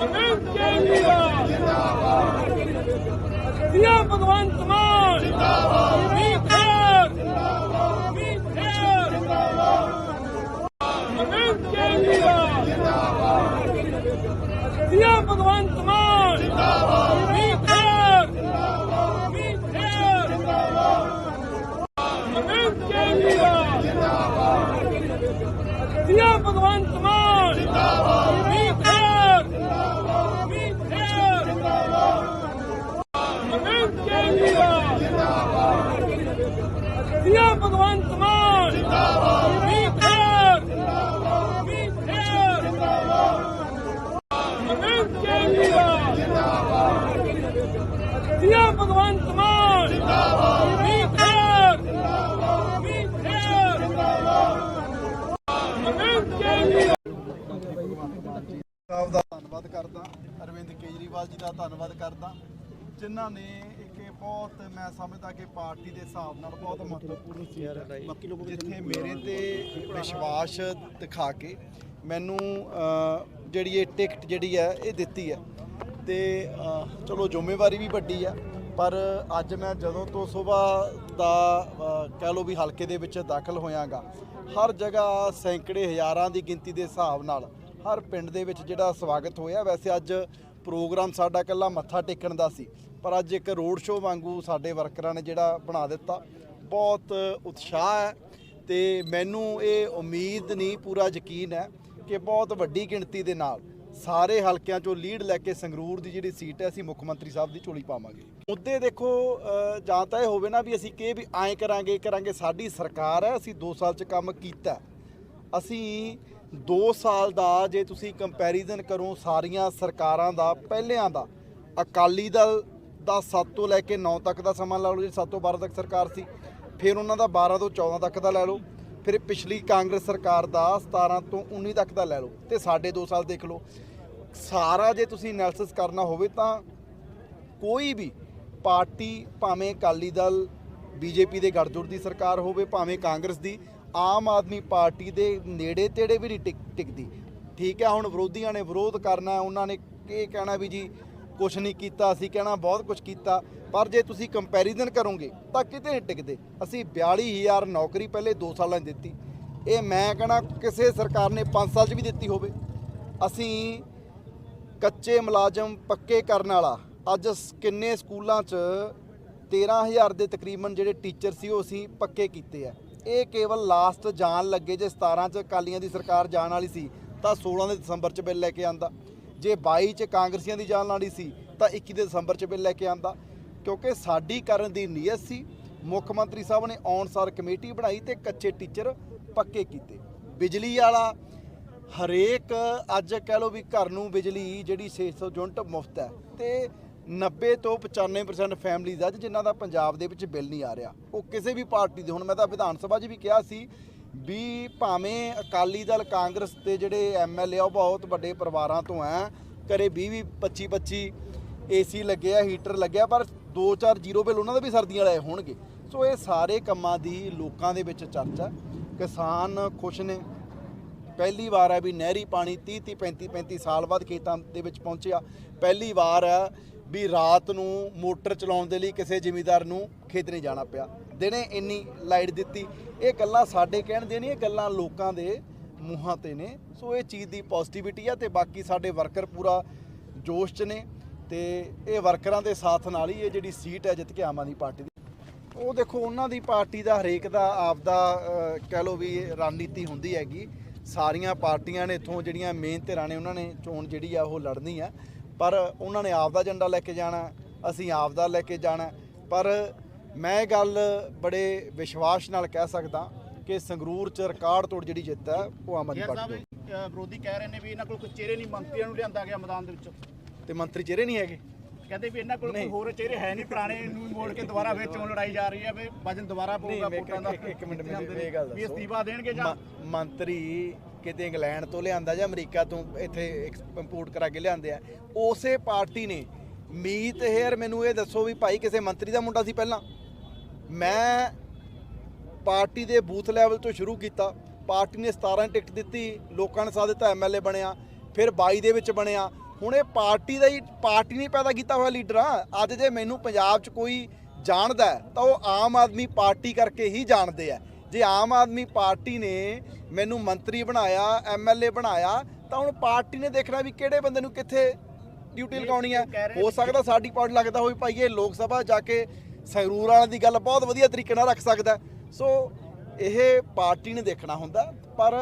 ਅਮਿਤ ਕੇਜਰੀਵਾਲ ਜਿੰਦਾਬਾਦ ਸੀਐਮ ਭਗਵੰਤ ਮਾਨ ਜਿੰਦਾਬਾਦ ਜਿੰਦਾਬਾਦ ਜਿੰਦਾਬਾਦ ਅਮਿਤ ਕੇਜਰੀਵਾਲ ਜਿੰਦਾਬਾਦ ਸੀਐਮ ਭਗਵੰਤ ਮਾਨ ਜਿੰਦਾਬਾਦ ਜਿੰਦਾਬਾਦ ਅਮਿਤ ਕੇਜਰੀਵਾਲ ਜਿੰਦਾਬਾਦ ਸੀਐਮ ਭਗਵੰਤ ਮਾਨ ਜਿੰਦਾਬਾਦ ਅਮਿਤ ਕੇਜਰੀਵਾਲ ਜਿੰਦਾਬਾਦ ਸੀਐਮ ਭਗਵੰਤ ਮਾਨ ਜਿੰਦਾਬਾਦ ਅਮਿਤ ਕੇਜਰੀਵਾਲ ਜਿੰਦਾਬਾਦ ਸੀਐਮ ਭਗਵੰਤ ਮਾਨ ਜਿੰਦਾਬਾਦ ਅਮਿਤ ਕੇਜਰੀਵਾਲ ਸਾਹਿਬ ਦਾ ਧੰਨਵਾਦ ਕਰਦਾ, ਅਰਵਿੰਦ ਕੇਜਰੀਵਾਲ ਜੀ ਦਾ ਧੰਨਵਾਦ ਕਰਦਾ, ਜਿਨ੍ਹਾਂ ਨੇ ਇੱਕ ਬਹੁਤ ਮੈਂ ਸਮਝਦਾ ਕਿ ਪਾਰਟੀ ਦੇ ਹਿਸਾਬ ਨਾਲ ਬਹੁਤ ਮਹੱਤਵਪੂਰਨ ਸੀ ਜਿੱਥੇ ਮੇਰੇ ਤੇ ਵਿਸ਼ਵਾਸ ਦਿਖਾ ਕੇ ਮੈਨੂੰ ਜਿਹੜੀ ਇਹ ਟਿਕਟ ਜਿਹੜੀ ਹੈ, ਇਹ ਦਿੱਤੀ ਹੈ। ਤੇ ਚਲੋ ਜ਼ਿੰਮੇਵਾਰੀ ਵੀ ਵੱਡੀ ਆ ਪਰ ਅੱਜ ਮੈਂ ਜਦੋਂ ਤੋਂ ਸਵੇਰ ਦਾ ਕਹਿ ਲਓ ਵੀ ਹਲਕੇ ਦੇ ਵਿੱਚ ਦਾਖਲ ਹੋਇਆਗਾ, ਹਰ ਜਗ੍ਹਾ ਸੈਂਕੜੇ ਹਜ਼ਾਰਾਂ ਦੀ ਗਿਣਤੀ ਦੇ ਹਿਸਾਬ ਨਾਲ ਹਰ ਪਿੰਡ ਦੇ ਵਿੱਚ ਜਿਹੜਾ ਸਵਾਗਤ ਹੋਇਆ। ਵੈਸੇ ਅੱਜ ਪ੍ਰੋਗਰਾਮ ਸਾਡਾ ਇਕੱਲਾ ਮੱਥਾ ਟੇਕਣ ਦਾ ਸੀ, ਪਰ ਅੱਜ ਇੱਕ ਰੋਡ ਸ਼ੋਅ ਵਾਂਗੂ ਸਾਡੇ ਵਰਕਰਾਂ ਨੇ ਜਿਹੜਾ ਬਣਾ ਦਿੱਤਾ। ਬਹੁਤ ਉਤਸ਼ਾਹ ਹੈ ਤੇ ਮੈਨੂੰ ਇਹ ਉਮੀਦ ਨਹੀਂ, ਪੂਰਾ ਯਕੀਨ ਹੈ ਕਿ ਬਹੁਤ ਵੱਡੀ ਗਿਣਤੀ ਦੇ ਨਾਲ ਸਾਰੇ ਹਲਕਿਆਂ ਚੋਂ ਲੀਡ ਲੈ ਕੇ ਸੰਗਰੂਰ ਦੀ ਜਿਹੜੀ ਸੀਟ ਹੈ, ਅਸੀਂ ਮੁੱਖ ਮੰਤਰੀ ਸਾਹਿਬ ਦੀ ਝੋਲੀ ਪਾਵਾਂਗੇ। ਮੁੱਦੇ ਦੇਖੋ ਜਾਂ ਤਾਂ ਇਹ ਹੋਵੇ ਨਾ ਵੀ ਅਸੀਂ ਕਿ ਵੀ ਐਂ ਕਰਾਂਗੇ ਇਹ ਕਰਾਂਗੇ, ਸਾਡੀ ਸਰਕਾਰ ਹੈ, ਅਸੀਂ 2 ਸਾਲ 'ਚ ਕੰਮ ਕੀਤਾ। ਅਸੀਂ 2 ਸਾਲ ਦਾ ਜੇ ਤੁਸੀਂ ਕੰਪੈਰੀਜ਼ਨ ਕਰੋ ਸਾਰੀਆਂ ਸਰਕਾਰਾਂ ਦਾ, ਪਹਿਲਿਆਂ ਦਾ, ਅਕਾਲੀ ਦਲ ਦਾ 7 ਤੋਂ ਲੈ ਕੇ 9 ਤੱਕ ਦਾ ਸਮਾਂ ਲਾ ਲਓ ਜੀ 7 ਤੋਂ 12 ਤੱਕ ਸਰਕਾਰ ਸੀ, ਫਿਰ ਉਹਨਾਂ ਦਾ 12 ਤੋਂ 14 ਤੱਕ ਦਾ ਲੈ ਲਓ, ਫਿਰ ਪਿਛਲੀ ਕਾਂਗਰਸ ਸਰਕਾਰ ਦਾ 17 ਤੋਂ 19 ਤੱਕ ਦਾ ਲੈ ਲਓ, ਤੇ ਸਾਡੇ 2 ਸਾਲ ਦੇਖ ਲਓ। ਸਾਰਾ ਜੇ ਤੁਸੀਂ ਐਨਾਲਿਸਿਸ ਕਰਨਾ ਹੋਵੇ ਤਾਂ ਕੋਈ ਵੀ ਪਾਰਟੀ ਭਾਵੇਂ ਅਕਾਲੀ ਦਲ, ਬੀਜੇਪੀ ਦੇ ਗੱਠਜੋੜ ਦੀ ਸਰਕਾਰ ਹੋਵੇ, ਭਾਵੇਂ ਕਾਂਗਰਸ ਦੀ ਆਮ ਆਦਮੀ ਪਾਰਟੀ ਦੇ ਨੇੜੇ ਤੇੜੇ ਵੀ ਨਹੀਂ ਟਿਕ, ਟਿਕਦੀ। ਠੀਕ ਹੈ, ਹੁਣ ਵਿਰੋਧੀਆਂ ਨੇ ਵਿਰੋਧ ਕਰਨਾ ਉਹਨਾਂ ਨੇ ਇਹ ਕਹਿਣਾ ਵੀ ਜੀ ਕੁਝ ਨਹੀਂ ਕੀਤਾ, ਅਸੀਂ ਕਹਿਣਾ ਬਹੁਤ ਕੁਝ ਕੀਤਾ, ਪਰ ਜੇ ਤੁਸੀਂ ਕੰਪੈਰੀਜ਼ਨ ਕਰੋਗੇ, ਤਾਂ ਕਿਤੇ ਨਹੀਂ ਟਿਕਦੇ। ਅਸੀਂ 42000 ਨੌਕਰੀ ਪਹਿਲੇ 2 ਸਾਲਾਂ 'ਚ ਦਿੱਤੀ। ਇਹ ਮੈਂ ਕਹਿਣਾ ਕਿਸੇ ਸਰਕਾਰ ਨੇ 5 ਸਾਲ 'ਚ ਵੀ ਦਿੱਤੀ ਹੋਵੇ। ਅਸੀਂ ਕੱਚੇ ਮੁਲਾਜ਼ਮ ਪੱਕੇ ਕਰਨ ਵਾਲਾ, ਅੱਜ ਕਿੰਨੇ ਸਕੂਲਾਂ 'ਚ 13000 ਦੇ ਤਕਰੀਬਨ ਜਿਹੜੇ ਟੀਚਰ ਸੀ, ਉਹ ਅਸੀਂ ਪੱਕੇ ਕੀਤੇ ਆ। ਇਹ ਕੇਵਲ ਲਾਸਟ ਜਾਣ ਲੱਗੇ ਜੇ 17 'ਚ ਅਕਾਲੀਆਂ ਦੀ ਸਰਕਾਰ ਜਾਣ ਵਾਲੀ ਸੀ, ਤਾਂ 16 ਦੇ ਦਸੰਬਰ 'ਚ ਬਿੱਲ ਲੈ ਕੇ ਆਂਦਾ। ਜੇ 22 'ਚ ਕਾਂਗਰਸੀਆਂ ਦੀ ਜਾਣ ਵਾਲੀ ਸੀ, ਤਾਂ 21 ਦੇ ਦਸੰਬਰ 'ਚ ਬਿੱਲ ਲੈ ਕੇ ਆਂਦਾ। ਕਿਉਂਕਿ ਸਾਡੀ ਕਰਨ ਦੀ ਨੀਅਤ ਸੀ, ਮੁੱਖ ਮੰਤਰੀ ਸਾਹਿਬ ਨੇ ਔਨਸਾਰ ਕਮੇਟੀ ਬਣਾਈ ਤੇ ਕੱਚੇ ਟੀਚਰ ਪੱਕੇ ਕੀਤੇ। ਬਿਜਲੀ ਵਾਲਾ ਹਰੇਕ, ਅੱਜ ਕਹਿ ਲਓ ਵੀ ਘਰ ਨੂੰ ਬਿਜਲੀ ਜਿਹੜੀ 600 ਯੂਨਿਟ ਮੁਫਤ ਹੈ। ਤੇ 90 ਤੋਂ 95% ਫੈਮਲੀਜ਼ ਅੱਜ ਜਿਨ੍ਹਾਂ ਦਾ ਪੰਜਾਬ ਦੇ ਵਿੱਚ ਬਿੱਲ ਨਹੀਂ ਆ ਰਿਹਾ। ਉਹ ਕਿਸੇ ਵੀ ਪਾਰਟੀ ਦੇ, ਹੁਣ ਮੈਂ ਤਾਂ ਵਿਧਾਨ ਸਭਾ 'ਚ ਵੀ ਕਿਹਾ ਸੀ ਵੀ ਭਾਵੇਂ ਅਕਾਲੀ ਦਲ, ਕਾਂਗਰਸ ਦੇ ਜਿਹੜੇ ਐਮਐਲਏ ਆ, ਉਹ ਬਹੁਤ ਵੱਡੇ ਪਰਿਵਾਰਾਂ ਤੋਂ ਆ ਕਰੇ 20 20 25 25 ਏਸੀ ਲੱਗਿਆ, ਹੀਟਰ ਲੱਗਿਆ, ਪਰ 2-4 ਜ਼ੀਰੋ ਬਿੱਲ ਉਹਨਾਂ ਦੇ ਵੀ ਸਰਦੀਆਂ ਵਾਲੇ ਹੋਣਗੇ। ਸੋ ਇਹ ਸਾਰੇ ਕੰਮਾਂ ਦੀ ਲੋਕਾਂ ਦੇ ਵਿੱਚ ਚਰਚਾ ਕਿਸਾਨ ਖੁਸ਼ ਨੇ। ਪਹਿਲੀ ਵਾਰ ਹੈ ਵੀ ਨਹਿਰੀ ਪਾਣੀ 30 30 35 35 ਸਾਲ ਬਾਅਦ ਖੇਤਾਂ ਦੇ ਵਿੱਚ ਪਹੁੰਚਿਆ। ਪਹਿਲੀ ਵਾਰ ਹੈ ਵੀ ਰਾਤ ਨੂੰ ਮੋਟਰ ਚਲਾਉਣ ਦੇ ਲਈ ਕਿਸੇ ਜ਼ਿਮੀਦਾਰ ਨੂੰ ਖੇਤ ਨਹੀਂ ਜਾਣਾ ਪਿਆ। ਦਿਨੇ ਇੰਨੀ ਲਾਈਟ ਦਿੱਤੀ। ਇਹ ਗੱਲਾਂ ਸਾਡੇ ਕਹਿਣ ਦੇ ਨਹੀਂ, ਇਹ ਗੱਲਾਂ ਲੋਕਾਂ ਦੇ ਮੂੰਹਾਂ ਤੇ ਨੇ। ਸੋ ਇਹ ਚੀਜ਼ ਦੀ ਪੋਜ਼ਿਟਿਵਿਟੀ ਆ ਤੇ ਬਾਕੀ ਸਾਡੇ ਵਰਕਰ ਪੂਰਾ ਜੋਸ਼ 'ਚ ਨੇ ਤੇ ਇਹ ਵਰਕਰਾਂ ਦੇ ਸਾਥ ਨਾਲ ਹੀ ਇਹ ਜਿਹੜੀ ਸੀਟ ਹੈ ਜਿੱਤ ਕੇ ਆਮ ਆਦਮੀ ਪਾਰਟੀ ਦੀ। ਉਹ ਦੇਖੋ, ਉਹਨਾਂ ਦੀ ਪਾਰਟੀ ਦਾ ਹਰੇਕ ਦਾ ਆਪਦਾ ਕਹਿ ਲਓ ਵੀ ਰਣਨੀਤੀ ਹੁੰਦੀ ਹੈਗੀ। ਸਾਰੀਆਂ ਪਾਰਟੀਆਂ ਨੇ ਇਥੋਂ ਜਿਹੜੀਆਂ ਮੇਨ ਧਿਰਾਂ ਨੇ, ਉਹਨਾਂ ਨੇ ਚੋਣ ਜਿਹੜੀ ਆ ਉਹ ਲੜਨੀ ਆ। ਪਰ ਉਹਨਾਂ ਨੇ ਆਪਦਾ ਝੰਡਾ ਲੈ ਕੇ ਜਾਣਾ ਅਸੀਂ ਆਪਦਾ ਲੈ ਕੇ ਜਾਣਾ। ਪਰ ਮੈਂ ਗੱਲ ਬੜੇ ਵਿਸ਼ਵਾਸ ਨਾਲ ਕਹਿ ਸਕਦਾ ਕਿ ਸੰਗਰੂਰ ਚ ਰਿਕਾਰਡ ਤੋੜ ਜਿਹੜੀ ਜਿੱਤ ਹੈ ਉਹ ਆਮ ਆਦਮੀ ਪਾਰਟੀ ਦੀ ਵਿਰੋਧੀ ਕਹਿ ਰਹੇ ਨੇ ਵੀ ਇਹਨਾਂ ਕੋਲ ਕੋਈ ਚਿਹਰੇ ਨਹੀਂ ਮੰਤਰੀਆਂ ਨੂੰ ਲਿਆਂਦਾ ਗਿਆ ਮੈਦਾਨ ਦੇ ਵਿੱਚ। ਤੇ ਮੰਤਰੀ ਚਿਹਰੇ ਨਹੀਂ ਹੈਗੇ? ਕਹਿੰਦੇ ਵੀ ਇਹਨਾਂ ਕੋਲ ਕੋਈ। ਹੋਰ ਚਿਹਰੇ ਹੈ ਨਹੀਂ ਪੁਰਾਣੇ ਨੂੰ ਮੋੜ ਕੇ ਦੁਬਾਰਾ ਫਿਰ ਚੋਣ ਲੜਾਈ ਜਾ ਰਹੀ ਹੈ ਵੀ ਵਜਨ ਦੁਬਾਰਾ ਪਊਗਾ ਵੋਟਾਂ ਦਾ। ਇੱਕ- ਮਿੰਟ ਮੈਨੂੰ ਇਹ ਗੱਲ ਵੀ ਦੱਸੋ। ਅਸਤੀਫਾ ਦੇਣਗੇ ਜਾਂ ਮੰਤਰੀ ਕਿਤੇ ਇੰਗਲੈਂਡ ਤੋਂ ਲਿਆਂਦਾ ਜਾਂ ਅਮਰੀਕਾ ਤੋਂ ਇੱਥੇ ਇੰਪੋਰਟ ਕਰਾ ਕੇ ਲਿਆਂਦੇ ਆ। ਉਸੇ ਪਾਰਟੀ ਨੇ ਮੀਤ ਹੇਅਰ ਮੈਨੂੰ ਇਹ ਦੱਸੋ ਵੀ ਭਾਈ ਕਿਸੇ ਮੰਤਰੀ ਦਾ ਮੁੰਡਾ ਸੀ ਪਹਿਲਾਂ? ਮੈਂ ਪਾਰਟੀ ਦੇ ਬੂਥ ਲੈਵਲ ਤੋਂ ਸ਼ੁਰੂ ਕੀਤਾ। ਪਾਰਟੀ ਨੇ 17 ਟਿਕਟ ਦਿੱਤੀ, ਲੋਕਾਂ ਨੇ ਸਾਥ ਦਿੱਤਾ ਐਮਐਲਏ ਬਣਿਆ, ਫਿਰ 22 ਦੇ ਵਿੱਚ ਬਣਿਆ। ਹੁਣ ਇਹ ਪਾਰਟੀ ਦਾ ਹੀ ਪਾਰਟੀ ਨੇ ਪੈਦਾ ਕੀਤਾ ਹੋਇਆ ਲੀਡਰ ਆ। ਅੱਜ ਜੇ ਮੈਨੂੰ ਪੰਜਾਬ 'ਚ ਕੋਈ ਜਾਣਦਾ ਤਾਂ ਉਹ ਆਮ ਆਦਮੀ ਪਾਰਟੀ ਕਰਕੇ ਹੀ ਜਾਣਦੇ ਆ। ਜੇ ਆਮ ਆਦਮੀ ਪਾਰਟੀ ਨੇ ਮੈਨੂੰ ਮੰਤਰੀ ਬਣਾਇਆ ਐਮਐਲਏ ਬਣਾਇਆ ਤਾਂ ਹੁਣ ਪਾਰਟੀ ਨੇ ਦੇਖਣਾ ਵੀ ਕਿਹੜੇ ਬੰਦੇ ਨੂੰ ਕਿੱਥੇ ਡਿਊਟੀ ਲਗਾਉਣੀ ਆ ਹੋ ਸਕਦਾ ਸਾਡੀ ਪਾਰਟੀ ਲੱਗਦਾ ਹੋਵੇ ਭਾਈ ਇਹ ਲੋਕ ਸਭਾ ਜਾ ਕੇ ਸੰਗਰੂਰ ਵਾਲਿਆਂ ਦੀ ਗੱਲ ਬਹੁਤ ਵਧੀਆ ਤਰੀਕੇ ਨਾਲ ਰੱਖ ਸਕਦਾ ਹੈ। ਸੋ ਇਹ ਪਾਰਟੀ ਨੇ ਦੇਖਣਾ ਹੁੰਦਾ ਪਰ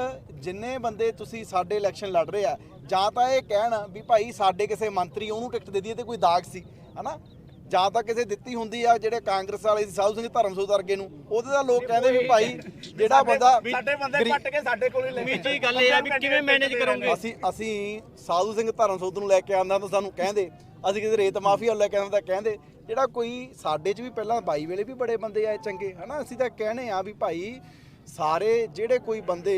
ਜਿੰਨੇ ਬੰਦੇ ਤੁਸੀਂ ਸਾਡੇ ਇਲੈਕਸ਼ਨ ਲੜ ਰਹੇ ਆ ਜਾਂ ਤਾਂ ਇਹ ਕਹਿਣ ਵੀ ਭਾਈ ਸਾਡੇ ਕਿਸੇ ਮੰਤਰੀ ਉਹਨੂੰ ਟਿਕਟ ਦੇ ਦਈਏ ਤੇ ਕੋਈ ਦਾਗ ਸੀ ਹਨਾ ਜਾਂ ਤਾਂ ਕਿਸੇ ਦਿੱਤੀ ਹੁੰਦੀ ਆ ਜਿਹੜੇ ਕਾਂਗਰਸ ਵਾਲੇ ਸੀ ਸਾਧੂ ਸਿੰਘ ਧਰਮਸੋਤ ਵਰਗੇ ਨੂੰ। ਉਹਦੇ ਦਾ ਲੋਕ ਕਹਿੰਦੇ ਵੀ ਭਾਈ ਜਿਹੜਾ ਬੰਦਾ ਸਾਡੇ ਬੰਦੇ ਪੱਟ ਕੇ ਸਾਡੇ ਕੋਲ ਹੀ ਲੈ ਵੀਰ ਜੀ ਗੱਲ ਇਹ ਆ ਵੀ ਕਿਵੇਂ ਮੈਨੇਜ ਕਰੋਗੇ? ਅਸੀਂ ਅਸੀਂ ਸਾਧੂ ਸਿੰਘ ਧਰਮਸੋਤ ਨੂੰ ਲੈ ਕੇ ਆਂਦਾ ਤਾਂ ਸਾਨੂੰ ਕਹਿੰਦੇ। ਅਸੀਂ ਕਿਤੇ ਰੇਤ ਮਾਫੀਆ ਲੈ ਕੇ ਆਂਦਾ ਤਾਂ ਕਹਿੰਦੇ। ਜਿਹੜਾ ਕੋਈ ਸਾਡੇ 'ਚ ਵੀ ਪਹਿਲਾਂ ਬਾਈ ਵੇਲੇ ਵੀ ਬੜੇ ਬੰਦੇ ਆਏ ਚੰਗੇ ਹਨਾ? ਅਸੀਂ ਤਾਂ ਕਹਿੰਦੇ ਆ ਵੀ ਭਾਈ ਸਾਰੇ ਜਿਹੜੇ ਕੋਈ ਬੰਦੇ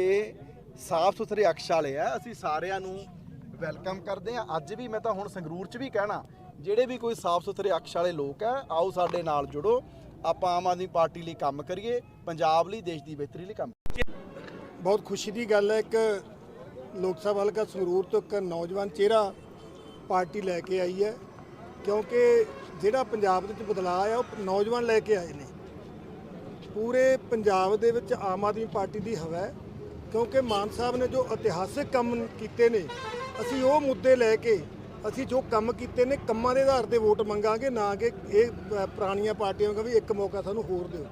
ਸਾਫ਼ ਸੁਥਰੇ ਅਕਸ਼ ਵਾਲੇ ਆ ਅਸੀਂ ਸਾਰਿਆਂ ਨੂੰ ਵੈਲਕਮ ਕਰਦੇ ਆ। ਅੱਜ ਵੀ ਮੈਂ ਤਾਂ ਹੁਣ ਸੰਗਰੂਰ 'ਚ ਵੀ ਕਹਿਣਾ ਜਿਹੜੇ ਵੀ ਕੋਈ ਸਾਫ਼ ਸੁਥਰੇ ਅਕਸ਼ ਵਾਲੇ ਲੋਕ ਹੈ ਆਓ ਸਾਡੇ ਨਾਲ ਜੁੜੋ। ਆਪਾਂ ਆਮ ਆਦਮੀ ਪਾਰਟੀ ਲਈ ਕੰਮ ਕਰੀਏ, ਪੰਜਾਬ ਲਈ, ਦੇਸ਼ ਦੀ ਬਿਹਤਰੀ ਲਈ ਕੰਮ ਬਹੁਤ ਖੁਸ਼ੀ ਦੀ ਗੱਲ ਹੈ, ਇੱਕ ਲੋਕ ਸਭਾ ਹਲਕਾ ਸੰਗਰੂਰ ਤੋਂ ਇੱਕ ਨੌਜਵਾਨ ਚਿਹਰਾ ਪਾਰਟੀ ਲੈ ਕੇ ਆਈ ਹੈ, ਕਿਉਂਕਿ ਜਿਹੜਾ ਪੰਜਾਬ ਦੇ ਵਿੱਚ ਬਦਲਾਅ ਆ ਉਹ ਨੌਜਵਾਨ ਲੈ ਕੇ ਆਏ ਨੇ। ਪੂਰੇ ਪੰਜਾਬ ਦੇ ਵਿੱਚ ਆਮ ਆਦਮੀ ਪਾਰਟੀ ਦੀ ਹਵਾ ਹੈ, ਕਿਉਂਕਿ ਮਾਨ ਸਾਹਿਬ ਨੇ ਜੋ ਇਤਿਹਾਸਿਕ ਕੰਮ ਕੀਤੇ ਨੇ, ਅਸੀਂ ਉਹ ਮੁੱਦੇ ਲੈ ਕੇ ਅਸੀਂ ਜੋ ਕੰਮ ਕੀਤੇ ਨੇ, ਕੰਮਾਂ ਦੇ ਆਧਾਰ ਤੇ ਵੋਟ ਮੰਗਾਂਗੇ, ਨਾ ਕਿ ਇਹ ਪੁਰਾਣੀਆਂ ਪਾਰਟੀਆਂ ਕਹੇ ਵੀ ਇੱਕ ਮੌਕਾ ਸਾਨੂੰ ਹੋਰ ਦਿਓ।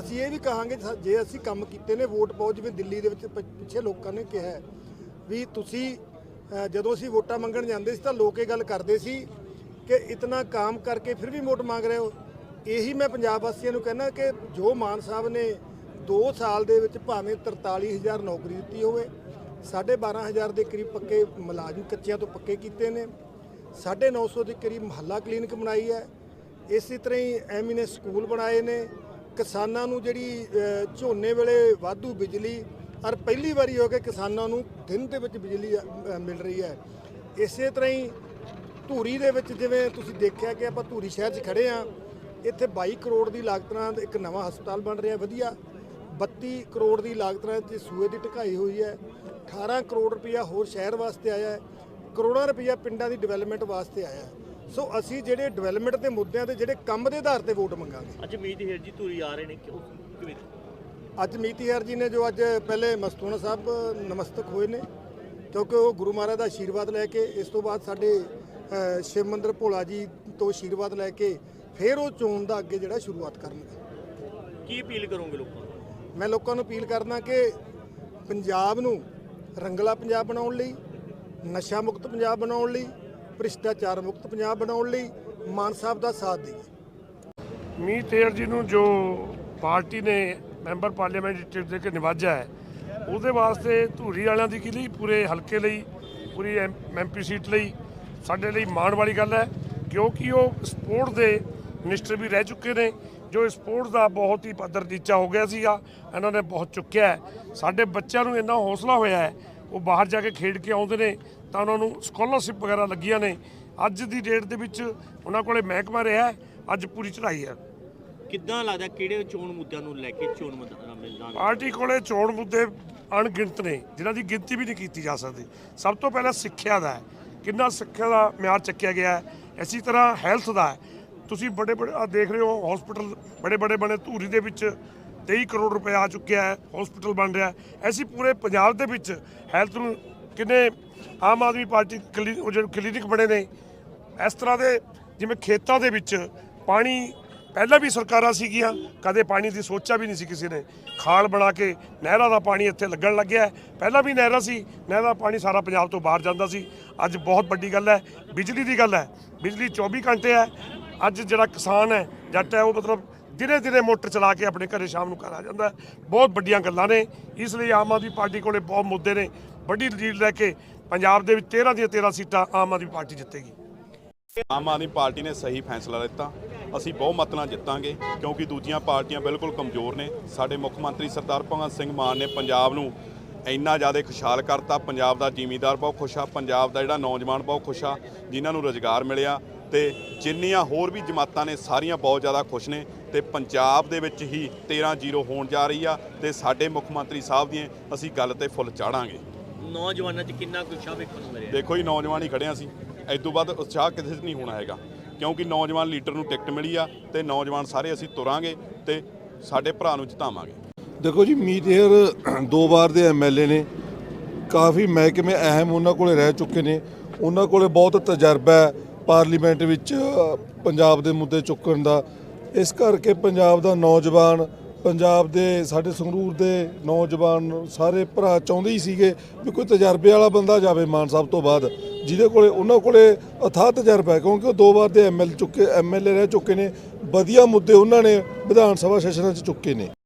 ਅਸੀਂ ਇਹ ਵੀ ਕਹਾਂਗੇ ਜੇ ਅਸੀਂ ਕੰਮ ਕੀਤੇ ਨੇ, ਵੋਟ ਪਾਓ, ਜਿਵੇਂ ਦਿੱਲੀ ਦੇ ਵਿੱਚ ਪਿੱਛੇ ਲੋਕਾਂ ਨੇ ਕਿਹਾ ਵੀ ਤੁਸੀਂ ਜਦੋਂ ਅਸੀਂ ਵੋਟਾਂ ਮੰਗਣ ਜਾਂਦੇ ਸੀ ਤਾਂ ਲੋਕ ਇਹ ਗੱਲ ਕਰਦੇ ਸੀ ਕਿ ਇਤਨਾ ਕੰਮ ਕਰਕੇ ਫਿਰ ਵੀ ਵੋਟ ਮੰਗ ਰਹੇ ਹੋ। ਇਹੀ ਮੈਂ ਪੰਜਾਬ ਵਾਸੀਆਂ ਨੂੰ ਕਹਿੰਦਾ ਕਿ ਜੋ ਮਾਨ ਸਾਹਿਬ ਨੇ 2 ਸਾਲ ਦੇ ਵਿੱਚ ਭਾਵੇਂ 43000 ਨੌਕਰੀ ਦਿੱਤੀ ਹੋਵੇ 12500 ਦੇ ਕਰੀਬ ਪੱਕੇ ਮੁਲਾਜ਼ਮ ਕੱਚਿਆਂ ਤੋਂ ਪੱਕੇ ਕੀਤੇ ਨੇ 950 ਦੇ ਕਰੀਬ ਮਹੱਲਾ ਕਲੀਨਿਕ ਬਣਾਈ ਹੈ। ਇਸੇ ਤਰ੍ਹਾਂ ਹੀ ਐਮੀ ਨੇ ਸਕੂਲ ਬਣਾਏ ਨੇ। ਕਿਸਾਨਾਂ ਨੂੰ ਜਿਹੜੀ ਝੋਨੇ ਵੇਲੇ ਵਾਧੂ ਬਿਜਲੀ, ਔਰ ਪਹਿਲੀ ਵਾਰੀ ਹੋ ਕੇ ਕਿਸਾਨਾਂ ਨੂੰ ਦਿਨ ਦੇ ਵਿੱਚ ਬਿਜਲੀ ਮਿਲ ਰਹੀ ਹੈ। ਇਸੇ ਤਰ੍ਹਾਂ ਹੀ ਧੂਰੀ ਦੇ ਵਿੱਚ ਜਿਵੇਂ ਤੁਸੀਂ ਦੇਖਿਆ ਕਿ ਆਪਾਂ ਧੂਰੀ ਸ਼ਹਿਰ 'ਚ ਖੜੇ ਆ ਇੱਥੇ 22 ਕਰੋੜ ਦੀ ਲਾਗਤ ਨਾਲ ਇੱਕ ਨਵਾਂ ਹਸਪਤਾਲ ਬਣ ਰਿਹਾ, ਵਧੀਆ। 32 ਕਰੋੜ ਦੀ ਲਾਗਤ ਨਾਲ ਤੇ ਸੂਏ ਦੀ ਢਕਾਈ ਹੋਈ ਹੈ। 18 ਕਰੋੜ ਰੁਪਇਆ ਹੋਰ ਸ਼ਹਿਰ ਵਾਸਤੇ ਆਇਆ ਹੈ। ਕਰੋੜਾਂ ਰੁਪਇਆ ਪਿੰਡਾਂ ਦੀ ਡਿਵੈਲਪਮੈਂਟ ਵਾਸਤੇ ਆਇਆ ਹੈ। ਸੋ ਅਸੀਂ ਜਿਹੜੇ ਡਿਵੈਲਪਮੈਂਟ ਦੇ ਮੁੱਦਿਆਂ ਤੇ ਜਿਹੜੇ ਕੰਮ ਦੇ ਆਧਾਰ ਤੇ ਵੋਟ ਮੰਗਾਂਗੇ। ਅੱਜ ਮੀਤ ਹੇਰ ਜੀ ਧੂਰੀ ਆ ਰਹੇ ਨੇ ਕਿਉਂ? ਅੱਜ ਮੀਤੀਹਰ ਜੀ ਨੇ ਜੋ ਅੱਜ ਪਹਿਲੇ ਮਸਤੂਣਾ ਸਾਹਿਬ ਨਮਸਤਕ ਹੋਏ ਨੇ ਕਿਉਂਕਿ ਉਹ ਗੁਰੂ ਮਹਾਰਾਜ ਦਾ ਆਸ਼ੀਰਵਾਦ ਲੈ ਕੇ ਇਸ ਤੋਂ ਬਾਅਦ ਸਾਡੇ ਸ਼ਿਵ ਮੰਦਰ ਭੋਲਾ ਜੀ ਤੋਂ ਆਸ਼ੀਰਵਾਦ ਲੈ ਕੇ ਫਿਰ ਉਹ ਚੋਣ ਦਾ ਅੱਗੇ ਜਿਹੜਾ ਸ਼ੁਰੂਆਤ ਕਰਨਗੇ। ਕੀ ਅਪੀਲ ਕਰੋਗੇ ਲੋਕਾਂ ਨੂੰ? ਮੈਂ ਲੋਕਾਂ ਨੂੰ ਅਪੀਲ ਕਰਦਾ ਕਿ ਪੰਜਾਬ ਨੂੰ ਰੰਗਲਾ ਪੰਜਾਬ ਬਣਾਉਣ ਲਈ ਨਸ਼ਾ ਮੁਕਤ ਪੰਜਾਬ ਬਣਾਉਣ ਲਈ, ਭ੍ਰਿਸ਼ਟਾਚਾਰ ਮੁਕਤ ਪੰਜਾਬ ਬਣਾਉਣ ਲਈ ਮਾਨ ਸਾਹਿਬ ਦਾ ਸਾਥ ਦੇਈਏ। ਮੀਤ ਹੇਰ ਜੀ ਨੂੰ ਜੋ ਪਾਰਟੀ ਨੇ ਮੈਂਬਰ ਪਾਰਲੀਮੈਂਟ ਟਿਕਟ ਦੇ ਕੇ ਨਿਵਾਜਿਆ ਹੈ, ਉਹਦੇ ਵਾਸਤੇ ਧੂਰੀ ਵਾਲਿਆਂ ਦੀ ਕੀ ਲਈ, ਪੂਰੇ ਹਲਕੇ ਲਈ, ਪੂਰੀ ਐਮਪੀ ਸੀਟ ਲਈ, ਸਾਡੇ ਲਈ ਮਾਣ ਵਾਲੀ ਗੱਲ ਹੈ, ਕਿਉਂਕਿ ਉਹ ਸਪੋਰਟ ਦੇ ਮਿਨਿਸਟਰ ਵੀ ਰਹਿ ਚੁੱਕੇ ਨੇ, ਜੋ ਸਪੋਰਟ ਦਾ ਬਹੁਤ ਹੀ ਪੱਧਰ ਨੀਚਾ ਹੋ ਗਿਆ ਸੀਗਾ, ਇਹਨਾਂ ਨੇ ਬਹੁਤ ਚੁੱਕਿਆ ਹੈ। ਸਾਡੇ ਬੱਚਿਆਂ ਨੂੰ ਇੰਨਾ ਹੌਸਲਾ ਹੋਇਆ ਹੈ ਉਹ ਬਾਹਰ ਜਾ ਕੇ ਖੇਡ ਕੇ ਆਉਂਦੇ ਨੇ ਤਾਂ ਉਹਨਾਂ ਨੂੰ ਸਕਾਲਰਸ਼ਿਪ ਵਗੈਰਾ ਲੱਗੀਆਂ ਨੇ। ਅੱਜ ਦੀ ਡੇਟ ਦੇ ਵਿੱਚ ਉਹਨਾਂ ਕੋਲੇ ਮਹਿਕਮਾ ਰਿਹਾ ਅੱਜ ਪੂਰੀ ਚੜ੍ਹਾਈ ਹੈ। ਕਿੱਦਾਂ ਲੱਗਦਾ ਕਿਹੜੇ ਚੋਣ ਮੁੱਦਿਆਂ ਨੂੰ ਲੈ ਕੇ ਚੋਣ ਮਿਲਦਾ ਪਾਰਟੀ ਕੋਲੇ ਚੋਣ ਮੁੱਦੇ ਅਣਗਿਣਤ ਨੇ ਜਿਨ੍ਹਾਂ ਦੀ ਗਿਣਤੀ ਵੀ ਨਹੀਂ ਕੀਤੀ ਜਾ ਸਕਦੀ। ਸਭ ਤੋਂ ਪਹਿਲਾਂ ਸਿੱਖਿਆ ਦਾ ਹੈ। ਕਿੰਨਾ ਸਿੱਖਿਆ ਦਾ ਮਿਆਰ ਚੱਕਿਆ ਗਿਆ ਹੈ ਇਸੇ ਤਰ੍ਹਾਂ ਹੈਲਥ ਦਾ ਹੈ। ਤੁਸੀਂ ਬੜੇ ਬੜੇ ਆ ਦੇਖ ਰਹੇ ਹੋ ਹਸਪੀਟਲ ਬੜੇ ਬੜੇ ਬਣੇ ਧੂਰੀ ਦੇ ਵਿੱਚ 23 ਕਰੋੜ ਰੁਪਏ ਆ ਚੁੱਕਿਆ ਹੈ ਹਸਪੀਟਲ ਬਣ ਰਿਹਾ ਹੈ। ਐਸੀ ਪੂਰੇ ਪੰਜਾਬ ਦੇ ਵਿੱਚ ਹੈਲਥ ਨੂੰ ਕਿੰਨੇ ਆਮ ਆਦਮੀ ਪਾਰਟੀ ਕਲੀ- ਉਹ ਜਿਹੜੇ ਕਲੀਨਿਕ ਬਣੇ ਨੇ, ਇਸ ਤਰ੍ਹਾਂ ਦੇ ਜਿਵੇਂ ਖੇਤਾਂ ਦੇ ਵਿੱਚ ਪਾਣੀ ਪਹਿਲਾਂ ਵੀ ਸਰਕਾਰਾਂ ਸੀਗੀਆਂ, ਕਦੇ ਪਾਣੀ ਦੀ ਸੋਚਿਆ ਵੀ ਨਹੀਂ ਸੀ ਕਿਸੇ ਨੇ। ਖਾਲ ਬਣਾ ਕੇ ਨਹਿਰਾਂ ਦਾ ਪਾਣੀ ਇੱਥੇ ਲੱਗਣ ਲੱਗਿਆ ਪਹਿਲਾਂ ਵੀ ਨਹਿਰਾਂ ਸੀ, ਨਹਿਰਾਂ ਦਾ ਪਾਣੀ ਸਾਰਾ ਪੰਜਾਬ ਤੋਂ ਬਾਹਰ ਜਾਂਦਾ ਸੀ। ਅੱਜ ਬਹੁਤ ਵੱਡੀ ਗੱਲ ਹੈ, ਬਿਜਲੀ ਦੀ ਗੱਲ ਹੈ। ਬਿਜਲੀ 24 ਘੰਟੇ ਹੈ। ਅੱਜ ਜਿਹੜਾ ਕਿਸਾਨ ਹੈ, ਜੱਟ ਹੈ, ਉਹ ਮਤਲਬ ਦਿਨੇ ਦਿਨੇ ਮੋਟਰ ਚਲਾ ਕੇ ਆਪਣੇ ਘਰੇ ਸ਼ਾਮ ਨੂੰ ਘਰ ਆ ਜਾਂਦਾ ਬਹੁਤ ਵੱਡੀਆਂ ਗੱਲਾਂ ਨੇ। ਇਸ ਲਈ ਆਮ ਆਦਮੀ ਪਾਰਟੀ ਕੋਲੇ ਬਹੁਤ ਮੁੱਦੇ ਨੇ। ਵੱਡੀ ਲੀਡ ਲੈ ਕੇ ਪੰਜਾਬ ਦੇ ਵਿੱਚ 13 ਦੀਆਂ 13 ਸੀਟਾਂ ਆਮ ਆਦਮੀ ਪਾਰਟੀ ਜਿੱਤੇਗੀ। ਆਮ ਆਦਮੀ ਪਾਰਟੀ ਨੇ ਸਹੀ ਫੈਸਲਾ ਲਿੱਤਾ। ਅਸੀਂ ਬਹੁਮਤ ਨਾਲ ਜਿੱਤਾਂਗੇ, ਕਿਉਂਕਿ ਦੂਜੀਆਂ ਪਾਰਟੀਆਂ ਬਿਲਕੁਲ ਕਮਜ਼ੋਰ ਨੇ। ਸਾਡੇ ਮੁੱਖ ਮੰਤਰੀ ਸਰਦਾਰ ਭਗਵੰਤ ਸਿੰਘ ਮਾਨ ਨੇ ਪੰਜਾਬ ਨੂੰ ਇੰਨਾ ਜ਼ਿਆਦਾ ਖੁਸ਼ਹਾਲ ਕਰਤਾ। ਪੰਜਾਬ ਦਾ ਜ਼ਿਮੀਂਦਾਰ ਬਹੁਤ ਖੁਸ਼ ਆ। ਪੰਜਾਬ ਦਾ ਜਿਹੜਾ ਨੌਜਵਾਨ ਬਹੁਤ ਖੁਸ਼ ਆ, ਜਿਨ੍ਹਾਂ ਨੂੰ ਰੋਜ਼ਗਾਰ ਮਿਲਿਆ। ਤੇ ਜਿੰਨੀਆਂ ਹੋਰ ਵੀ ਜਮਾਤਾਂ ਨੇ, ਸਾਰੀਆਂ ਬਹੁਤ ਜ਼ਿਆਦਾ ਖੁਸ਼ ਨੇ। ਤੇ ਪੰਜਾਬ ਦੇ ਵਿੱਚ ਹੀ 13-0 ਹੋਣ ਜਾ ਰਹੀ ਆ ਤੇ ਸਾਡੇ ਮੁੱਖ ਮੰਤਰੀ ਸਾਹਿਬ ਦੀਆਂ ਅਸੀਂ ਗੱਲ ਤੇ ਫੁੱਲ ਚਾੜਾਂਗੇ। ਨੌਜਵਾਨਾਂ 'ਚ ਕਿੰਨਾ ਕੁ ਉਤਸ਼ਾਹ ਵੇਖਣ ਨੂੰ ਮਿਲਿਆ? ਦੇਖੋ ਜੀ ਨੌਜਵਾਨ ਹੀ ਖੜਿਆ ਸੀ ਤੋਂ ਵੱਧ ਉਤਸ਼ਾਹ ਕਿਸੇ 'ਚ ਨਹੀਂ ਹੋਣਾ ਹੈਗਾ ਕਿਉਂਕਿ ਨੌਜਵਾਨ ਲੀਡਰ ਨੂੰ ਟਿਕਟ ਮਿਲੀ ਆ ਤੇ ਨੌਜਵਾਨ ਸਾਰੇ ਅਸੀਂ ਤੁਰਾਂਗੇ ਤੇ ਸਾਡੇ ਭਰਾ ਨੂੰ ਜਿਤਾਵਾਂਗੇ। ਦੇਖੋ ਜੀ ਮੀਤ ਹੇਅਰ ਦੋ ਵਾਰ ਦੇ ਐਮਐਲਏ ਨੇ। ਕਾਫੀ ਮਹਿਕਮੇ ਅਹਿਮ ਉਹਨਾਂ ਕੋਲੇ ਰਹਿ ਚੁੱਕੇ ਨੇ। ਉਹਨਾਂ ਕੋਲੇ ਬਹੁਤ ਤਜਰਬਾ ਹੈ ਪਾਰਲੀਮੈਂਟ ਵਿੱਚ ਪੰਜਾਬ ਦੇ ਮੁੱਦੇ ਚੁੱਕਣ ਦਾ। ਇਸ ਕਰਕੇ ਪੰਜਾਬ ਦਾ ਨੌਜਵਾਨ, ਪੰਜਾਬ ਦੇ ਸਾਡੇ ਸੰਗਰੂਰ ਦੇ ਨੌਜਵਾਨ ਸਾਰੇ ਭਰਾ ਚਾਹੁੰਦੇ ਹੀ ਸੀਗੇ ਵੀ ਕੋਈ ਤਜਰਬੇ ਵਾਲਾ ਬੰਦਾ ਜਾਵੇ ਮਾਨ ਸਾਹਿਬ ਤੋਂ ਬਾਅਦ, ਜਿਹਦੇ ਕੋਲੇ, ਉਹਨਾਂ ਕੋਲੇ ਅਥਾਹ ਤਜਰਬਾ ਹੈ, ਕਿਉਂਕਿ ਉਹ ਦੋ ਵਾਰ ਦੇ ਐਮਐਲ ਚੁੱਕੇ ਐਮਐਲਏ ਰਹਿ ਚੁੱਕੇ ਨੇ, ਵਧੀਆ ਮੁੱਦੇ ਉਹਨਾਂ ਨੇ ਵਿਧਾਨ ਸਭਾ ਸੈਸ਼ਨਾਂ 'ਚ ਚੁੱਕੇ ਨੇ।